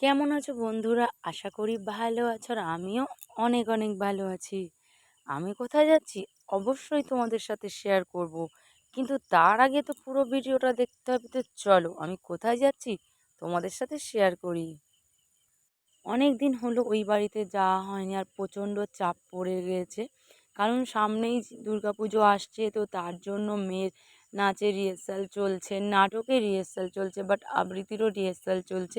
কেমন আছো বন্ধুরা? আশা করি ভালো আছো আর আমিও অনেক অনেক ভালো আছি। আমি কোথায় যাচ্ছি? অবশ্যই তোমাদের সাথে শেয়ার করব। কিন্তু তার আগে তো পুরো ভিডিওটা দেখতে হবে। তো চলো, আমি কোথায় যাচ্ছি তোমাদের সাথে শেয়ার করি। অনেক দিন হলো ওই বাড়িতে যাওয়া হয়নি আর প্রচণ্ড চাপ পড়ে গেছে। কারণ সামনেই পুজো আসছে, তো তার জন্য মেয়ের নাচের রিহার্সাল চলছে, নাটকের রিহার্সাল চলছে বাট আবৃত্তিরও রিহার্সাল চলছে।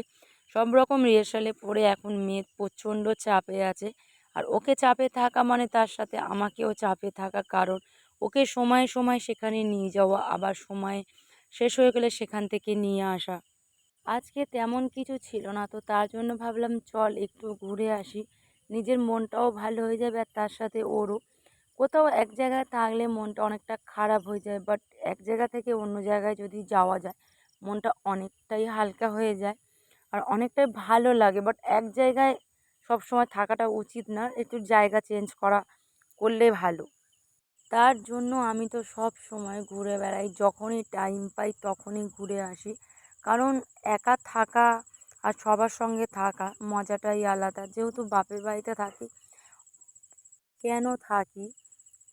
সব রকম রিহার্সালে পড়ে এখন মেয়ে প্রচণ্ড চাপে আছে। আর ওকে চাপে থাকা মানে তার সাথে আমাকেও চাপে থাকা কারণ ওকে সময় সময় সেখানে নিয়ে যাওয়া, আবার সময় শেষ হয়ে গেলে সেখান থেকে নিয়ে আসা। আজকে তেমন কিছু ছিল না তো তার জন্য ভাবলাম, চল একটু ঘুরে আসি। নিজের মনটাও ভালো হয়ে যাবে আর তার সাথে ওরও। কোথাও এক জায়গায় থাকলে মনটা অনেকটা খারাপ হয়ে যায় বাট এক জায়গা থেকে অন্য জায়গায় যদি যাওয়া যায়, মনটা অনেকটাই হালকা হয়ে যায়। আর অনেকটাই ভালো লাগে। বাট এক জায়গায় সব সময় থাকাটা উচিত না, একটু জায়গা চেঞ্জ করা করলে ভালো। তার জন্য আমি তো সব সময় ঘুরে বেড়াই, যখনই টাইম পাই তখনই ঘুরে আসি। কারণ একা থাকা আর সবার সঙ্গে থাকা মজাটাই আলাদা। যেহেতু বাপের বাড়িতে থাকি, কেন থাকি?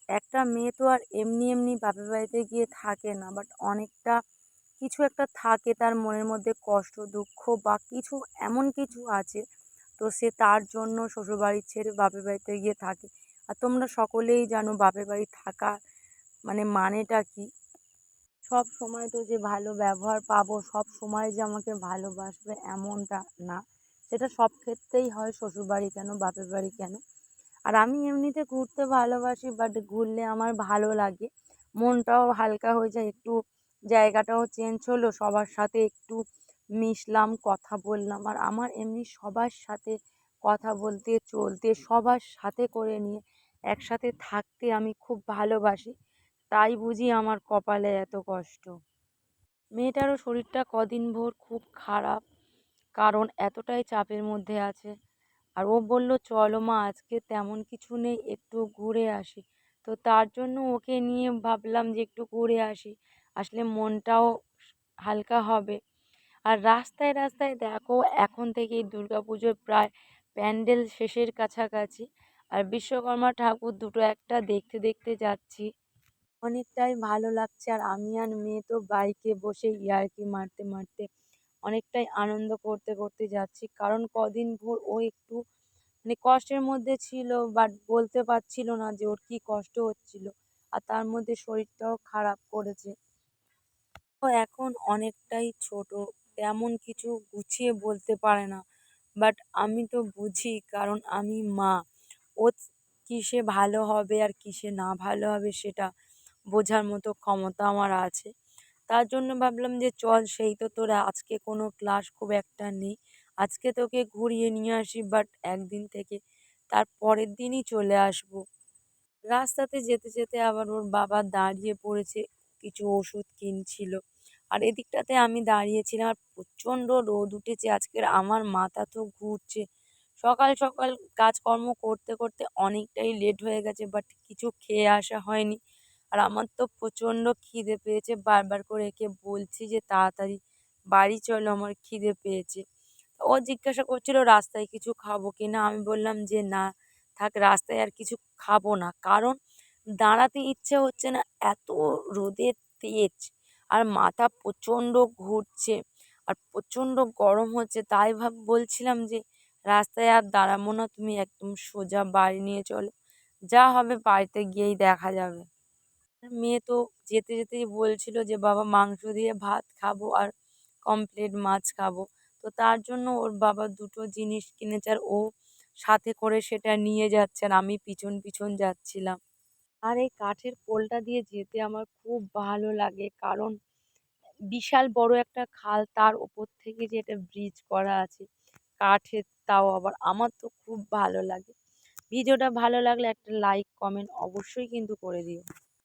একটা মেয়ে তো আর এমনি এমনি বাপের বাড়িতে গিয়ে থাকে না বাট অনেকটা কিছু একটা থাকে তার মনের মধ্যে কষ্ট, দুঃখ বা কিছু এমন কিছু আছে, তো সে তার জন্য শ্বশুরবাড়ি ছেড়ে বাপের বাড়িতে গিয়ে থাকে। আর তোমরা সকলেই জানো বাপের বাড়ি থাকা মানে মানেটা কী? সব সময় তো যে ভালো ব্যবহার পাবো, সব সময় যে আমাকে ভালোবাসবে এমনটা না। সেটা সব ক্ষেত্রেই হয় শ্বশুরবাড়ি কেন, বাপের বাড়ি কেন? আর আমি এমনিতে ঘুরতে ভালোবাসি বাট ঘুরলে আমার ভালো লাগে। মনটাও হালকা হয়ে যায়, একটু জায়গাটাও চেঞ্জ হলো, সবার সাথে একটু মিশলাম, কথা বললাম। আর আমার এমনি সবার সাথে কথা বলতে, চলতে, সবার সাথে করে নিয়ে একসাথে থাকতে আমি খুব ভালোবাসি। তাই বুঝি আমার কপালে এত কষ্ট। মেয়েটারও শরীরটা কদিন ভোর খুব খারাপ, কারণ এতটাই চাপের মধ্যে আছে। আর ও বলল, চলো মা, আজকে তেমন কিছু নেই, একটু ঘুরে আসি। তো তার জন্য ওকে নিয়ে ভাবলাম যে একটু ঘুরে আসি। আসলে মনটাও হালকা হবে। আর রাস্তায় রাস্তায় দেখো এখন থেকেই পুজোর প্রায় প্যান্ডেল শেষের কাছাকাছি। আর বিশ্বকর্মা ঠাকুর দুটো একটা দেখতে দেখতে যাচ্ছি। অনেকটাই ভালো লাগছে। আর আমি আর মেয়ে তো বাইকে বসে ইয়ার্কি মারতে মারতে অনেকটাই আনন্দ করতে করতে যাচ্ছি। কারণ কদিন ভোর ও একটু মানে কষ্টের মধ্যে ছিল বাট বলতে পারছিল না যে ওর কী কষ্ট হচ্ছিল। আর তার মধ্যে শরীরটাও খারাপ করেছে। এখন অনেকটাই ছোট। তেমন কিছু গুছিয়ে বলতে পারে না। বাট আমি তো বুঝি, কারণ আমি মা। ও কিসে ভালো হবে আর কিসে না ভালো হবে সেটা বোঝার মতো ক্ষমতা আমার আছে। তার জন্য ভাবলাম যে চল সেই তো তোর আজকে কোনো ক্লাস খুব একটা নেই। আজকে তোকে ঘুরিয়ে নিয়ে আসি, বাট একদিন থেকে তার পরের দিনই চলে আসব। রাস্তাতে যেতে যেতে আবার ওর বাবা দাঁড়িয়ে পড়েছে। কিছু ওষুধ কিনছিল। আর এদিকটাতে আমি দাঁড়িয়েছিলাম আর প্রচণ্ড রোদ উঠেছে। আজকের আমার মাথা তো ঘুরছে। সকাল সকাল কাজকর্ম করতে করতে অনেকটাই লেট হয়ে গেছে বাট কিছু খেয়ে আসা হয়নি। আর আমার তো প্রচণ্ড খিদে পেয়েছে। বারবার করে একে বলছি যে তাড়াতাড়ি বাড়ি চলো, আমার খিদে পেয়েছে। ও জিজ্ঞাসা করছিল, রাস্তায় কিছু খাব কি না আমি বললাম যে, না, থাক, রাস্তায় আর কিছু খাব না। কারণ দাঁড়াতে ইচ্ছে হচ্ছে না। এত রোদের তেজ, আর মাথা প্রচণ্ড ঘুরছে, আর প্রচণ্ড গরম হচ্ছে। তাই ভাব বলছিলাম যে, রাস্তায় আর দাঁড়াবো না, তুমি একদম সোজা বাড়ি নিয়ে চলো। যা হবে বাড়িতে গিয়েই দেখা যাবে। মেয়ে তো যেতে যেতেই বলছিল যে, বাবা, মাংস দিয়ে ভাত খাব আর কমপ্লিট মাছ খাব। তো তার জন্য ওর বাবা দুটো জিনিস কিনেছে, আর ও সাথে করে সেটা নিয়ে যাচ্ছে আর আমি পিছন পিছন যাচ্ছিলাম। আর এই কাঠের পোলটা দিয়ে যেতে আমার খুব ভালো লাগে। কারণ, বিশাল বড় একটা খাল তার ওপর থেকে যে একটা ব্রিজ করা আছে, কাঠের তাও আবার আমার তো খুব ভালো লাগে। ভিডিওটা ভালো লাগলে একটা লাইক কমেন্ট অবশ্যই কিন্তু করে দিও।